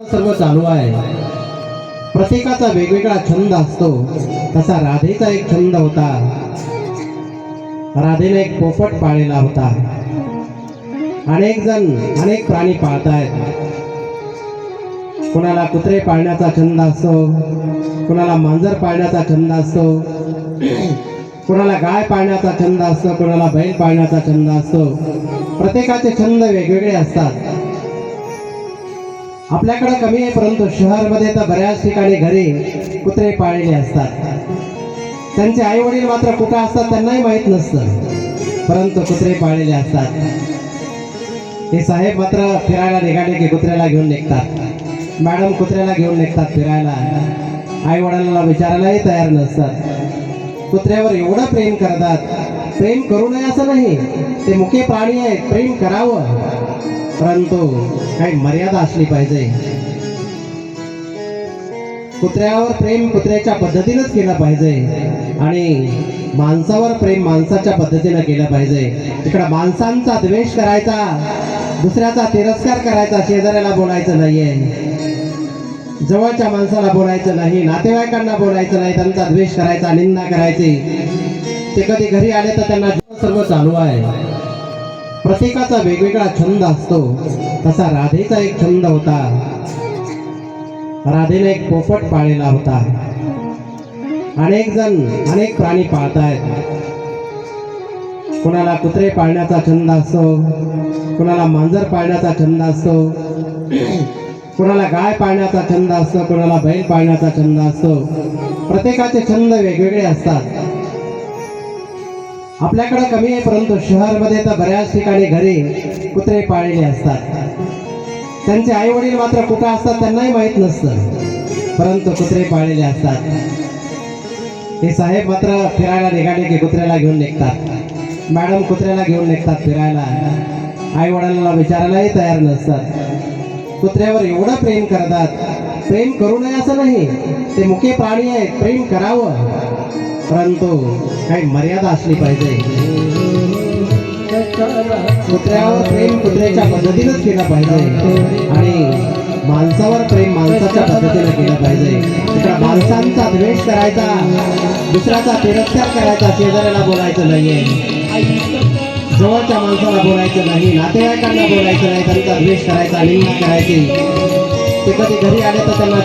सर्व चालू आहे. प्रत्येकाचा वेगवेगळा छंद असतो. तसा राधेचा एक छंद होता. राधेने एक पोपट पाळलेला होता. अनेक जण अनेक प्राणी पाळतायत. कुणाला कुत्रे पाळण्याचा छंद असतो. कुणाला मांजर पाळण्याचा छंद असतो. कुणाला गाय पाळण्याचा छंद असतो. कुणाला बैल पाळण्याचा छंद असतो. प्रत्येकाचे छंद वेगवेगळे असतात. आपल्याकडे कमी आहे परंतु शहरमध्ये तर बऱ्याच ठिकाणी घरी कुत्रे पाळलेले असतात. त्यांचे आई वडील मात्र कुठं असतात त्यांनाही माहीत नसतं. परंतु कुत्रे पाळलेले असतात. हे साहेब मात्र फिरायला निघाले की कुत्र्याला घेऊन निघतात. मॅडम कुत्र्याला घेऊन निघतात फिरायला. आई वडिलांना विचारायलाही तयार नसतात. कुत्र्यावर एवढं प्रेम करतात. प्रेम करू नये असं नाही. ते मुख्य प्राणी आहेत. प्रेम करावं. परंतु काही मर्यादा असली पाहिजे. कुत्र्यावर प्रेम कुत्र्याच्या पद्धतीनंच केलं पाहिजे. आणि माणसावर प्रेम माणसाच्या पद्धतीनं केलं पाहिजे. तिकडं माणसांचा द्वेष करायचा दुसऱ्याचा तिरस्कार करायचा शेजाऱ्याला बोलायचं नाहीये. जवळच्या माणसाला बोलायचं नाही नातेवाईकांना बोलायचं नाही त्यांचा द्वेष करायचा निंदा करायची. ते कधी घरी आले तर त्यांना सर्व चालू आहे. प्रत्येकाचा वेगवेगळा छंद असतो. तसा राधेचा एक छंद होता. राधेने एक पोपट पाळलेला होता. अनेक जण अनेक प्राणी पाळतायत. कुणाला कुत्रे पाळण्याचा छंद असतो. कुणाला मांजर पाळण्याचा छंद असतो. कुणाला गाय पाळण्याचा छंद असतो. कुणाला बैल पाळण्याचा छंद असतो. प्रत्येकाचे छंद वेगवेगळे असतात. आपल्याकडे कमी आहे परंतु शहरमध्ये तर बऱ्याच ठिकाणी घरी कुत्रे पाळलेले असतात. त्यांचे आई वडील मात्र कुठं असतात त्यांनाही माहीत नसतं. परंतु कुत्रे पाळलेले असतात. हे साहेब मात्र फिरायला निघाले की कुत्र्याला घेऊन निघतात. मॅडम कुत्र्याला घेऊन निघतात फिरायला. आई वडिलांना विचारायलाही तयार नसतात. कुत्र्यावर एवढं प्रेम करतात. प्रेम करू नये असं नाही. ते मुख्य प्राणी आहेत. प्रेम करावं. परंतु काही मर्यादा असली पाहिजे. कुत्र्यावर प्रेम कुत्र्याच्या पद्धतीनंच केलं पाहिजे. आणि माणसावर प्रेम माणसाच्या पद्धतीनं केलं पाहिजे. माणसांचा द्वेष करायचा दुसऱ्याचा तिरस्कार करायचा शेजाऱ्याला बोलायचं नाहीये. जवळच्या माणसाला बोलायचं नाही नातेवाईकांना बोलायचं नाही त्यांचा द्वेष करायचा निंदा करायची. ते कधी घरी आले तर त्यांना